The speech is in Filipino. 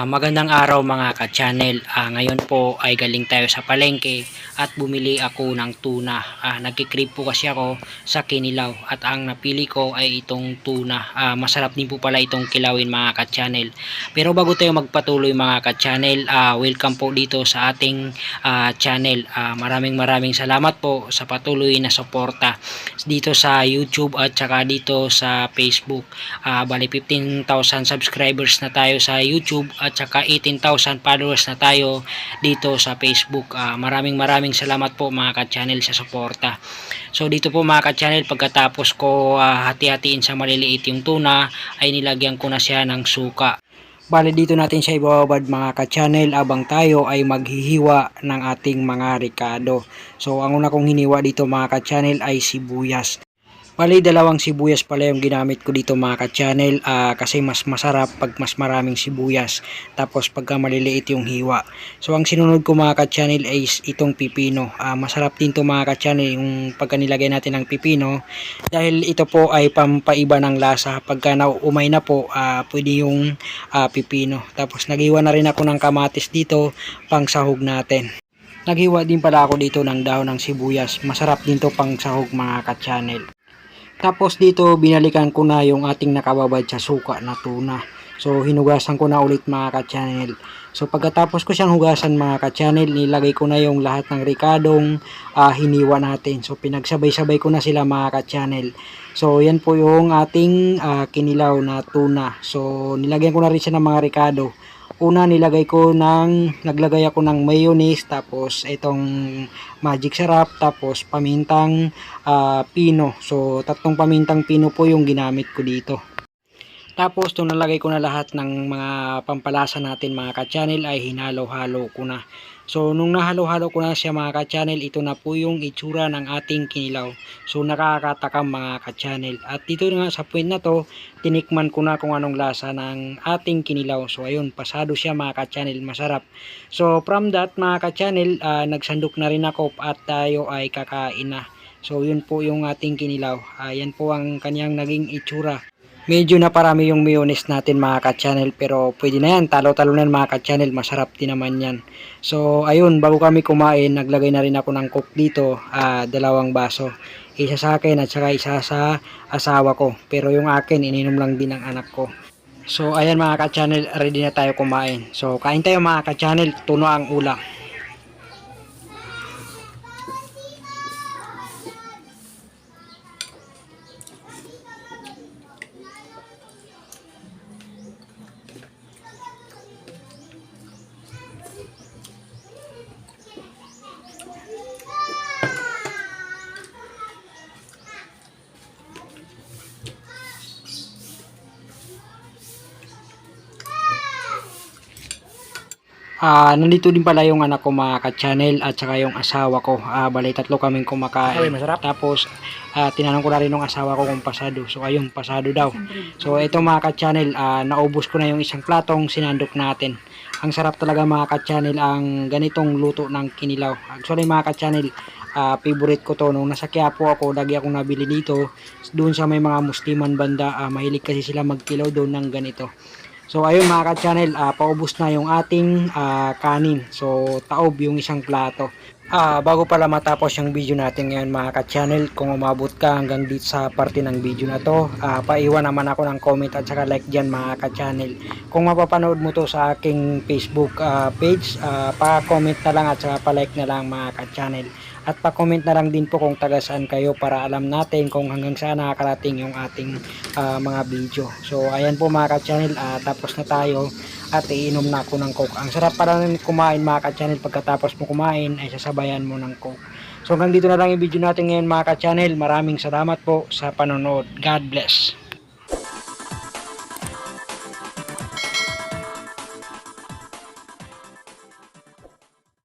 Ah, magandang araw mga ka-channel. Ah, ngayon po ay galing tayo sa palengke at bumili ako ng tuna. Ah, nagkikrib po kasi ako sa kinilaw at ang napili ko ay itong tuna. Ah, masarap din po pala itong kilawin mga ka-channel. Pero bago tayo magpatuloy mga ka-channel, ah, welcome po dito sa ating ah, channel. Ah, maraming maraming salamat po sa patuloy na suporta dito sa YouTube at saka dito sa Facebook. Ah, bali 15,000 subscribers na tayo sa YouTube at saka 18,000 followers na tayo dito sa Facebook. Ah, maraming maraming salamat po mga ka-channel sa suporta. So dito po mga ka-channel pagkatapos ko ah, hati-hatiin sa maliliit yung tuna ay nilagyan ko na siya ng suka. Bali dito natin siya ibababad mga ka-channel abang tayo ay maghihiwa ng ating mga ricado. So ang una kong hiniwa dito mga ka-channel ay sibuyas. Bali, dalawang sibuyas pala yung ginamit ko dito mga ka-channel ah, kasi mas masarap pag mas maraming sibuyas. Tapos pagka maliliit yung hiwa. So ang sinunod ko mga ka-channel ay is itong pipino. Ah, masarap din to mga ka-channel yung pagka nilagay natin ng pipino. Dahil ito po ay pampaiba ng lasa. Pagka nauumay na po, ah, pwede yung ah, pipino. Tapos nagiwa na rin ako ng kamatis dito pang sahog natin. Naghiwa din pala ako dito ng dahon ng sibuyas. Masarap din to pang sahog mga ka-channel. Tapos dito binalikan ko na yung ating nakababad sa suka na tuna. So hinugasan ko na ulit mga ka-channel. So pagkatapos ko siyang hugasan mga ka-channel, nilagay ko na yung lahat ng ricadong ah, hiniwa natin. So pinagsabay-sabay ko na sila mga ka-channel. So yan po yung ating ah, kinilaw na tuna. So nilagyan ko na rin siya ng mga ricado. Una nilagay ko ng naglagay ako ng mayonnaise tapos itong magic sarap tapos pamintang ah, pino. So tatlong pamintang pino po yung ginamit ko dito. Tapos nung nalagay ko na lahat ng mga pampalasa natin mga ka-channel ay hinalo-halo ko na. So nung nahalo-halo ko na siya mga ka-channel, ito na po yung itsura ng ating kinilaw. So nakakatakam mga ka-channel. At dito nga sa point na to, tinikman ko na kung anong lasa ng ating kinilaw. So ayun, pasado siya mga ka-channel, masarap. So from that mga ka-channel, ah, nagsandok na rin ako at tayo ay kakain na. So yun po yung ating kinilaw. Ayan po ang kanyang naging itsura. Medyo na parami yung mayonnaise natin mga ka-channel pero pwede na yan. Talo-talo na yan, mga ka-channel. Masarap din naman yan. So ayun, bago kami kumain, naglagay na rin ako ng coke dito. ah, dalawang baso. Isa sa akin at saka isa sa asawa ko. Pero yung akin, ininom lang din ng anak ko. So ayan mga ka-channel, ready na tayo kumain. So kain tayo mga ka-channel, tuno ang ulam. Ah, nandito din pala yung anak ko mga ka-channel at saka yung asawa ko. Ah, bali tatlo kaming kumakain. Ay, masarap. Tapos ah, tinanong ko na rin ng asawa ko kung pasado. So ayun, pasado daw. So ito mga ka-channel, ah, naubos ko na yung isang platong sinandok natin. Ang sarap talaga mga ka-channel ang ganitong luto ng kinilaw. Actually mga ka-channel, ah, favorite ko to. Nung nasa Quiapo ako, lagi akong nabili dito. Doon sa may mga musliman banda, ah, mahilig kasi sila magkilaw doon ng ganito. So ayun mga ka-channel, ah, paubos na yung ating ah, kanin. So taob yung isang plato. Ah, bago pala matapos yung video natin ngayon mga ka-channel, kung umabot ka hanggang dito sa parte ng video na to, ah, paiwan naman ako ng comment at saka like dyan mga ka-channel. Kung mapapanood mo to sa aking Facebook ah, page, ah, pa-comment na lang at saka pa-like na lang mga ka-channel. At pa-comment na lang din po kung taga saan kayo para alam natin kung hanggang saan nakakarating yung ating ah, mga video. So ayan po mga ka-channel, ah, tapos na tayo at iinom na ako ng coke. Ang sarap para kumain mga ka-channel pagkatapos mo kumain ay sasabayan mo ng coke. So hanggang dito na lang yung video natin ngayon mga ka-channel. Maraming salamat po sa panonood. God bless.